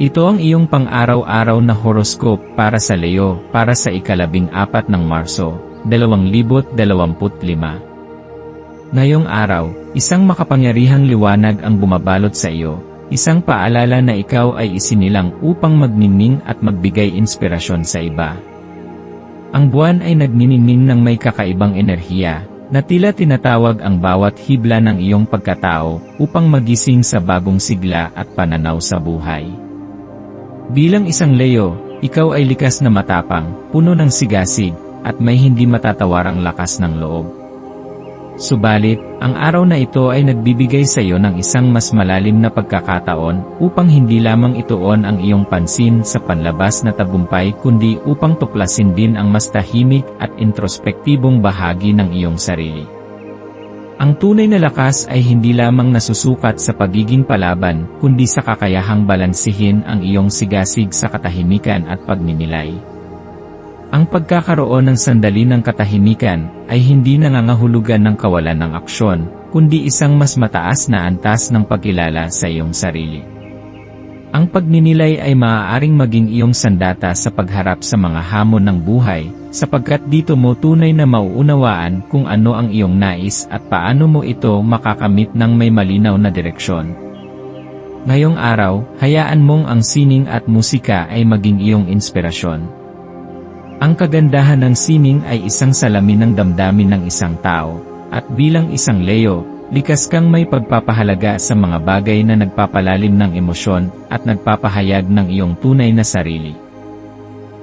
Ito ang iyong pang-araw-araw na horoscope para sa Leo para sa ikalabing apat ng Marso, 2025. Ngayong araw, isang makapangyarihang liwanag ang bumabalot sa iyo, isang paalala na ikaw ay isinilang upang magniningning at magbigay inspirasyon sa iba. Ang buwan ay nagniningning ng may kakaibang enerhiya, na tila tinatawag ang bawat hibla ng iyong pagkatao upang magising sa bagong sigla at pananaw sa buhay. Bilang isang Leo, ikaw ay likas na matapang, puno ng sigasig, at may hindi matatawarang lakas ng loob. Subalit, ang araw na ito ay nagbibigay sa iyo ng isang mas malalim na pagkakataon upang hindi lamang ituon ang iyong pansin sa panlabas na tagumpay kundi upang tuklasin din ang mas tahimik at introspektibong bahagi ng iyong sarili. Ang tunay na lakas ay hindi lamang nasusukat sa pagiging palaban, kundi sa kakayahang balansihin ang iyong sigasig sa katahimikan at pagninilay. Ang pagkakaroon ng sandali ng katahimikan ay hindi nangangahulugan ng kawalan ng aksyon, kundi isang mas mataas na antas ng pagkilala sa iyong sarili. Ang pagninilay ay maaaring maging iyong sandata sa pagharap sa mga hamon ng buhay, sapagkat dito mo tunay na mauunawaan kung ano ang iyong nais at paano mo ito makakamit ng may malinaw na direksyon. Ngayong araw, hayaan mong ang sining at musika ay maging iyong inspirasyon. Ang kagandahan ng sining ay isang salamin ng damdamin ng isang tao, at bilang isang Leo, likas kang may pagpapahalaga sa mga bagay na nagpapalalim ng emosyon at nagpapahayag ng iyong tunay na sarili.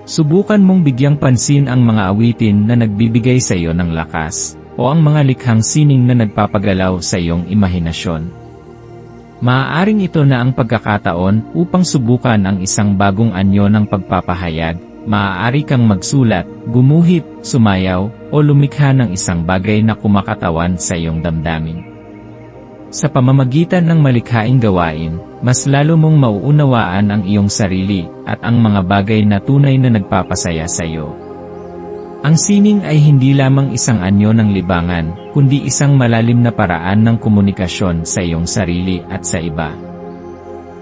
Subukan mong bigyang pansin ang mga awitin na nagbibigay sa iyo ng lakas, o ang mga likhang sining na nagpapagalaw sa iyong imahinasyon. Maaaring ito na ang pagkakataon upang subukan ang isang bagong anyo ng pagpapahayag, maaari kang magsulat, gumuhit, sumayaw, o lumikha ng isang bagay na kumakatawan sa iyong damdamin. Sa pamamagitan ng malikhaing gawain, mas lalo mong mauunawaan ang iyong sarili at ang mga bagay na tunay na nagpapasaya sa iyo. Ang sining ay hindi lamang isang anyo ng libangan, kundi isang malalim na paraan ng komunikasyon sa iyong sarili at sa iba.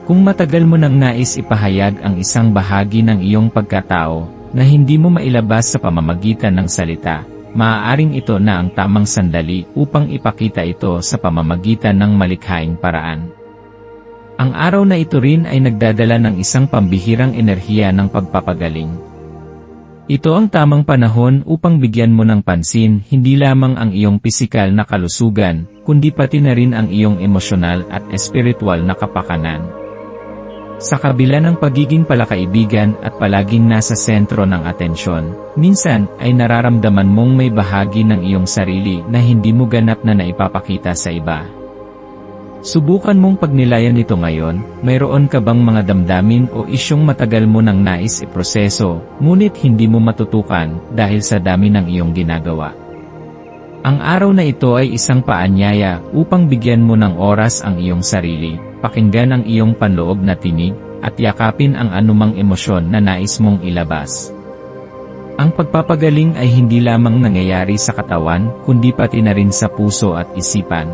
Kung matagal mo nang nais ipahayag ang isang bahagi ng iyong pagkatao, na hindi mo mailabas sa pamamagitan ng salita, maaaring ito na ang tamang sandali upang ipakita ito sa pamamagitan ng malikhaing paraan. Ang araw na ito rin ay nagdadala ng isang pambihirang enerhiya ng pagpapagaling. Ito ang tamang panahon upang bigyan mo ng pansin hindi lamang ang iyong pisikal na kalusugan, kundi pati na rin ang iyong emosyonal at espiritual na kapakanan. Sa kabila ng pagiging palakaibigan at palaging nasa sentro ng atensyon, minsan ay nararamdaman mong may bahagi ng iyong sarili na hindi mo ganap na naipapakita sa iba. Subukan mong pagnilayan ito ngayon, mayroon ka bang mga damdamin o isyong matagal mo nang nais iproseso, ngunit hindi mo matutukan dahil sa dami ng iyong ginagawa. Ang araw na ito ay isang paanyaya upang bigyan mo ng oras ang iyong sarili, pakinggan ang iyong panloob na tinig, at yakapin ang anumang emosyon na nais mong ilabas. Ang pagpapagaling ay hindi lamang nangyayari sa katawan, kundi pati na rin sa puso at isipan.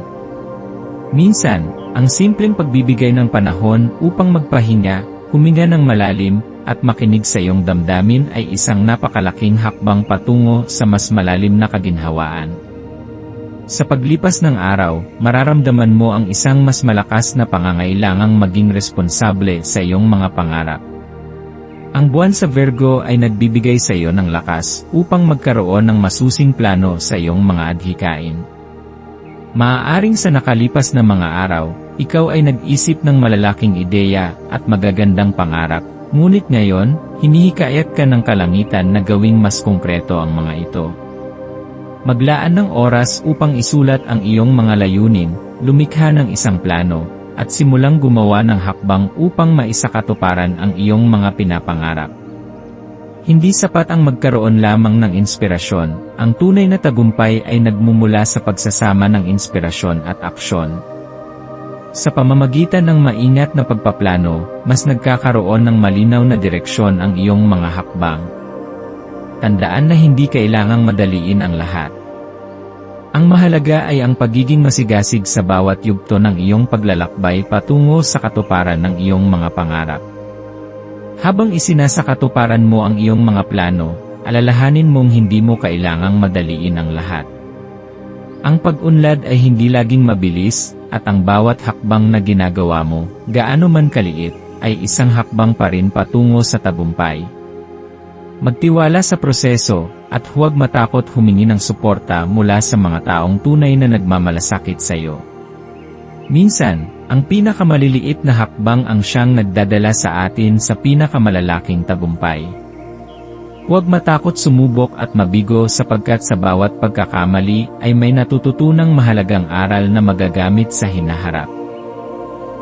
Minsan, ang simpleng pagbibigay ng panahon upang magpahinga, huminga ng malalim, at makinig sa iyong damdamin ay isang napakalaking hakbang patungo sa mas malalim na kaginhawaan. Sa paglipas ng araw, mararamdaman mo ang isang mas malakas na pangangailangang maging responsable sa iyong mga pangarap. Ang buwan sa Virgo ay nagbibigay sa iyo ng lakas upang magkaroon ng masusing plano sa iyong mga adhikain. Maaaring sa nakalipas na mga araw, ikaw ay nag-isip ng malalaking ideya at magagandang pangarap, ngunit ngayon, hinihikayat ka ng kalangitan na gawing mas konkreto ang mga ito. Maglaan ng oras upang isulat ang iyong mga layunin, lumikha ng isang plano, at simulang gumawa ng hakbang upang maisakatuparan ang iyong mga pinapangarap. Hindi sapat ang magkaroon lamang ng inspirasyon, ang tunay na tagumpay ay nagmumula sa pagsasama ng inspirasyon at aksyon. Sa pamamagitan ng maingat na pagpaplano, mas nagkakaroon ng malinaw na direksyon ang iyong mga hakbang. Tandaan na hindi kailangang madaliin ang lahat. Ang mahalaga ay ang pagiging masigasig sa bawat yugto ng iyong paglalakbay patungo sa katuparan ng iyong mga pangarap. Habang isinasakatuparan mo ang iyong mga plano, alalahanin mong hindi mo kailangang madaliin ang lahat. Ang pag-unlad ay hindi laging mabilis, at ang bawat hakbang na ginagawa mo, gaano man kaliit, ay isang hakbang pa rin patungo sa tagumpay. Magtiwala sa proseso, at huwag matakot humingi ng suporta mula sa mga taong tunay na nagmamalasakit sa iyo. Minsan, ang pinakamaliliit na hakbang ang siyang nagdadala sa atin sa pinakamalalaking tagumpay. Huwag matakot sumubok at mabigo sapagkat sa bawat pagkakamali ay may natututunang mahalagang aral na magagamit sa hinaharap.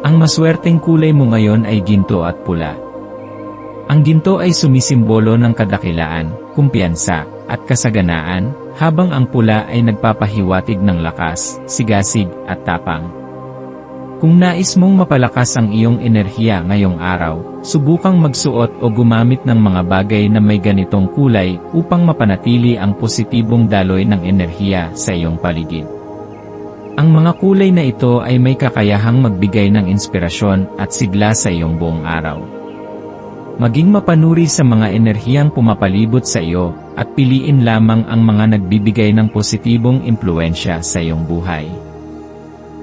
Ang maswerteng kulay mo ngayon ay ginto at pula. Ang ginto ay sumisimbolo ng kadakilaan, kumpiyansa, at kasaganaan, habang ang pula ay nagpapahiwatig ng lakas, sigasig, at tapang. Kung nais mong mapalakas ang iyong enerhiya ngayong araw, subukang magsuot o gumamit ng mga bagay na may ganitong kulay upang mapanatili ang positibong daloy ng enerhiya sa iyong paligid. Ang mga kulay na ito ay may kakayahang magbigay ng inspirasyon at sigla sa iyong buong araw. Maging mapanuri sa mga enerhiyang pumapalibot sa iyo, at piliin lamang ang mga nagbibigay ng positibong impluensya sa iyong buhay.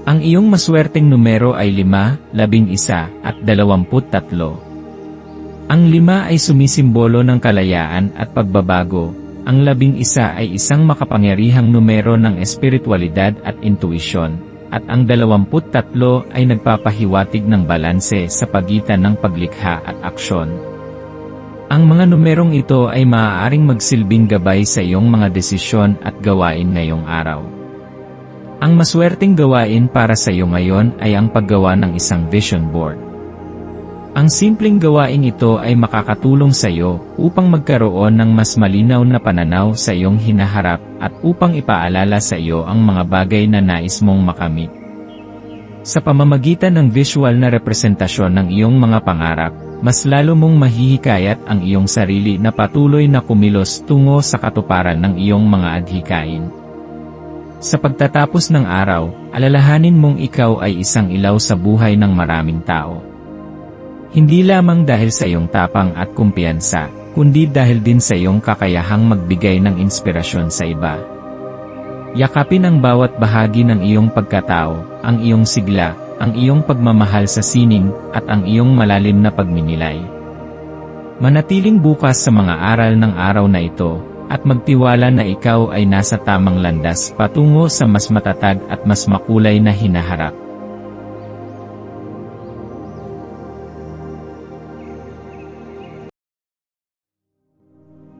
Ang iyong maswerteng numero ay 5, 11, at 23. Ang 5 ay sumisimbolo ng kalayaan at pagbabago, ang 11 ay isang makapangyarihang numero ng espiritualidad at intuisyon, at ang 23 ay nagpapahiwatig ng balanse sa pagitan ng paglikha at aksyon. Ang mga numerong ito ay maaaring magsilbing gabay sa iyong mga desisyon at gawain ngayong araw. Ang maswerteng gawain para sa iyo ngayon ay ang paggawa ng isang vision board. Ang simpleng gawain ito ay makakatulong sa iyo upang magkaroon ng mas malinaw na pananaw sa iyong hinaharap at upang ipaalala sa iyo ang mga bagay na nais mong makamit. Sa pamamagitan ng visual na representasyon ng iyong mga pangarap, mas lalo mong mahihikayat ang iyong sarili na patuloy na kumilos tungo sa katuparan ng iyong mga adhikain. Sa pagtatapos ng araw, alalahanin mong ikaw ay isang ilaw sa buhay ng maraming tao. Hindi lamang dahil sa iyong tapang at kumpiyansa, kundi dahil din sa iyong kakayahang magbigay ng inspirasyon sa iba. Yakapin ang bawat bahagi ng iyong pagkatao, ang iyong sigla, ang iyong pagmamahal sa sining, at ang iyong malalim na pagminilay. Manatiling bukas sa mga aral ng araw na ito, at magtiwala na ikaw ay nasa tamang landas patungo sa mas matatag at mas makulay na hinaharap.